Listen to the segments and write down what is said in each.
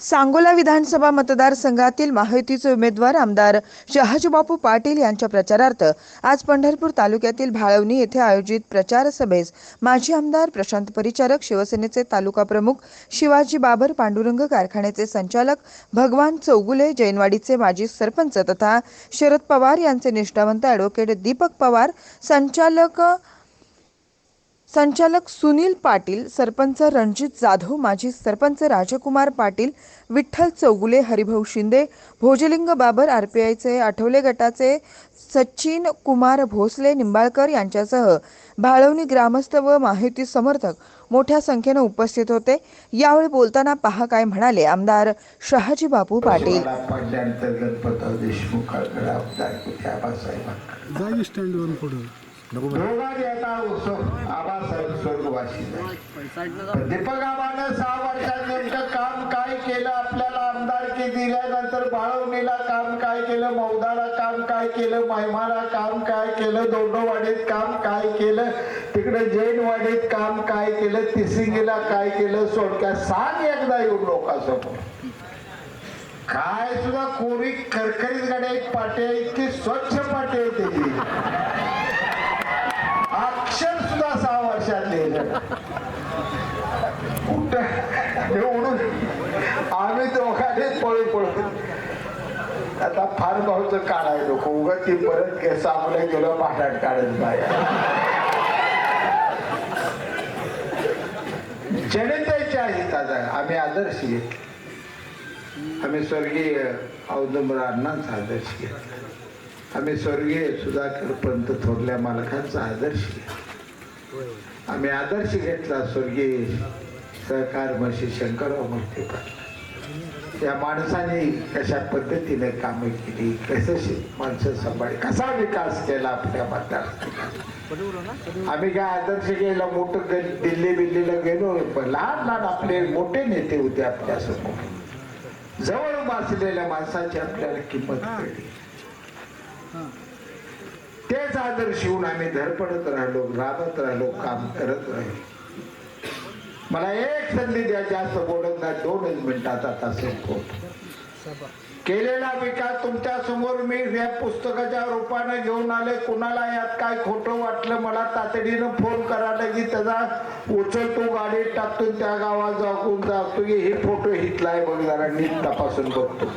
सांगोला विधानसभा मतदारसंघातील महायुतीचे उमेदवार आमदार शहाजीबापू पाटील यांच्या प्रचारार्थ आज पंढरपूर तालुक्यातील भाळवणी येथे आयोजित प्रचार सभेस माजी आमदार प्रशांत परिचारक शिवसेनेचे तालुका प्रमुख शिवाजी बाबर पांडुरंग कारखान्याचे संचालक भगवान चौगुले जैनवाडीचे माजी सरपंच तथा शरद पवार यांचे निष्ठावंत ॲडव्होकेट दीपक पवार संचालक संचालक सुनील पाटील सरपंच रणजित जाधव माजी सरपंच राजकुमार पाटील विठ्ठल चौगुले हरिभाऊ शिंदे भोजलिंग बाबर आरपीआयचे आठवले गटाचे सचिन कुमार भोसले निंबाळकर यांच्यासह भाळवणी ग्रामस्थ व माहिती समर्थक मोठ्या संख्येनं उपस्थित होते. यावेळी बोलताना पहा काय म्हणाले आमदार शहाजी बापू पाटील पडल्यानंतर उत्सव आबासाहेब स्वर्गवासी. दीपक आबानं सहा वर्षात नेमकं काम काय केलं? आपल्याला आमदारकी दिल्यानंतर बाळवणीला काम काय केलं? मौदाला काम काय केलं? महिमाला काम काय केलं? दोंडोवाडीत काम काय केलं? तिकडे जैनवाडीत काम काय केलं? तिसिंगीला काय केलं? सोडक्या सांग एकदा येऊन लोकांसमोर. काय सुद्धा कोरी खरखरीत गाड्या एक पाट्या इतकी स्वच्छ पाट्या आहे त्याची अक्षर सुद्धा सहा वर्षात लिहिलं. कुठं? म्हणून आम्ही दोघांनी पळू पळू आता फार भाऊचं काढाय नको उगत ती परत केस आपल्या गेलो पाठात काढत नाही जनतेच्या हिताचा आम्ही आदर्श घेतले आम्ही स्वर्गीय औदुंबर अण्णांचा आदर्श घेतला आम्ही स्वर्गीय सुधाकर पंत थोरल्या मालकांचा आदर्श घेतला आम्ही आदर्श घेतला स्वर्गीय सहकार म्हशी शंकरराव मूर्ती या माणसाने कशा पद्धतीने कामे केली कसं माणसं सांभाळ कसा विकास केला आपल्या मतदार आम्ही काय आदर्श घ्यायला मोठं दिल्ली बिल्लीला गेलो पण लहान लहान आपले मोठे नेते होते आपल्यासमोर. जवळ बसलेल्या माणसाची आपल्याला किंमत कळली. तेच आदर्श येऊन आम्ही धडपडत राहिलो राबत राहिलो काम करत राहिलो. मला एक संधी द्या जास्त बोलत नाही दोनच मिनिटात आता संपवतो केलेला विकास तुमच्यासमोर मी या पुस्तकाच्या रूपाने घेऊन आले. कुणाला यात काय खोटं वाटलं मला तातडीनं फोन करायला की त्याचा उचलतो गाडीत टाकतो त्या गावात जाऊन जातो की हे फोटो हितलाय बघ जरा नीट तपासून बघतो.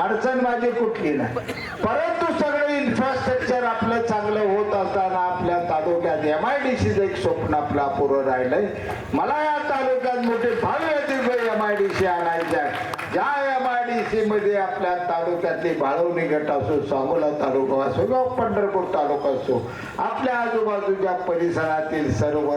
अडचण माझी कुठली नाही. परंतु सगळं इन्फ्रास्ट्रक्चर आपलं चांगलं होत असताना आपल्या तालुक्यात एम आय डी सीचं एक स्वप्न आपलं अपुरं राहिलंय. मला या तालुक्यात मोठे भव्य Divya M I D C आणायच्या ज्या एम आय डी सी मध्ये आपल्या तालुक्यातली बाळवणी गट असो सांगोला तालुका असो किंवा पंढरपूर तालुका असो आपल्या आजूबाजूच्या परिसरातील सर्व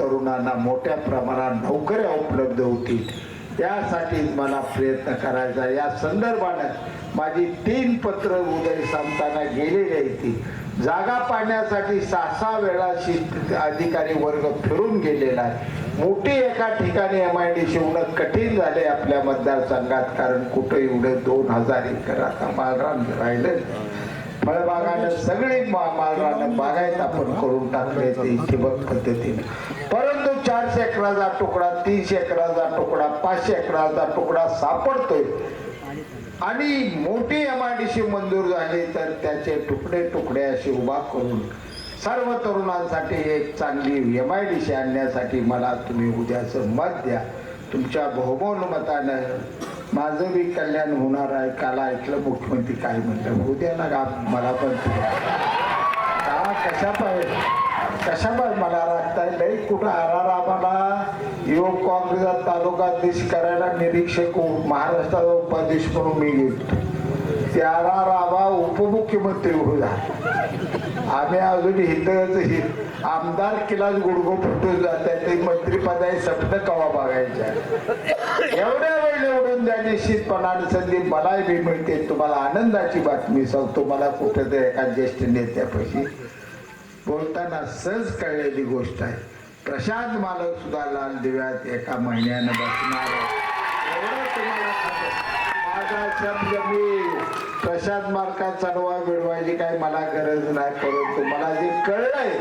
तरुणांना मोठ्या प्रमाणात नोकऱ्या उपलब्ध होतील. त्यासाठी मला प्रयत्न करायचा. या संदर्भानं माझी तीन पत्र उदय सांगताना गेलेली आहेत ती. जागा पाडण्यासाठी सहा सहा वेळा अधिकारी वर्ग फिरून गेलेला आहे. मोठी एका ठिकाणी एम आय डी शिवणं कठीण झाले आपल्या मतदारसंघात कारण कुठं एवढं दोन हजार एकर आता मालरान राहिलं फळबागानं सगळी मा- मालरानं बागायत आपण करून टाकले ते ठिबक पद्धतीने. चारशे एकराचा तुकडा तीनशे एकराचा तुकडा पाचशे एकराचा तुकडा सापडतोय. आणि मोठी एमआयडीसी मंजूर झाली तर त्याचे तुकडे तुकडे असे उभा करून सर्व तरुणांसाठी एक चांगली एम आय डी सी आणण्यासाठी मला तुम्ही उद्याचं मत द्या. तुमच्या बहुमोल मतानं माझं बी कल्याण होणार आहे. काल ऐकलं मुख्यमंत्री काय म्हणलं उद्या ना मला पण तुम्ही. का कशा पाहिजे कशा मला राग लई कुठं आरार आम्हाला? युवक काँग्रेसचा तालुका अध्यक्ष करायला निरीक्षक महाराष्ट्राचा उपाध्यक्ष म्हणून मी घेतो ते आरार आबा उपमुख्यमंत्री होता आम्ही अजून इथं आमदार किलाच गुडगो फुटून आहे ते मंत्रीपदाचे सप्त कवा बघायच्या एवढ्या वेळ निवडून द्या निश्चितपणाने संधी मलाही बी मिळते. तुम्हाला आनंदाची बातमी सांगतो. मला कुठं एका ज्येष्ठ नेत्यापाशी बोलताना सहज कळलेली गोष्ट आहे. प्रशांत मालक सुद्धा लाल दिव्यात एका महिन्यानं बसणार माझा शब्द मी प्रशांत मालका चढवा बिडवायची काही मला गरज नाही परंतु मला जे कळलंय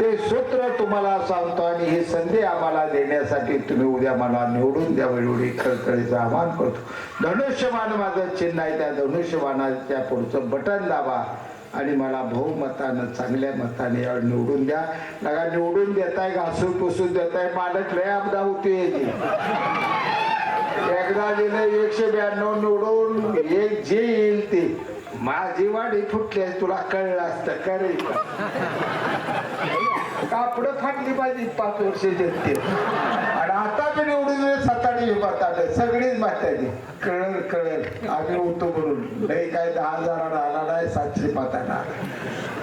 ते सूत्र तुम्हाला सांगतो आणि ही संधी आम्हाला देण्यासाठी तुम्ही उद्या मला निवडून द्या वेळोवेळी खळखळीचं आवाहन करतो. धनुष्यबाण माझं चिन्ह आहे त्या धनुष्यबाणाच्या पुढचं बटन दाबा. आणि मला बहुमतानं चांगल्या मताने यावर निवडून द्या. लगा निवडून देताय घासून पुसून देताय मालक लय अपदा होती. याची एकदा दिलं एकशे ब्याण्णव निवडून एक जे माझी वाडी फुटली आहे, तुला कळलं असतं करे कापड फाटली पाहिजे पाच वर्ष जगते आणि आता मी निवडून सत्ताडी आलं सगळीच माताने कळल कळल. आम्ही होतो म्हणून. नाही काय दहा हजाराला आला नाही सातशे पाताना.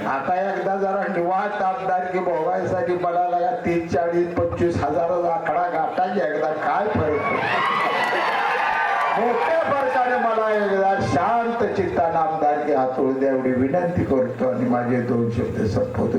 आता एकदा जरा निवांत आमदारकी भोगायसाठी मला लागा तीन चाळीस पंचवीस हजाराचा आकडा गाठायची एकदा काय फरक पडतो? मोठ्या फरकाने मला एकदा शांत आमदार आमदारकी हातोळ द्या एवढी विनंती करतो आणि माझे दोन शब्द संपवतो.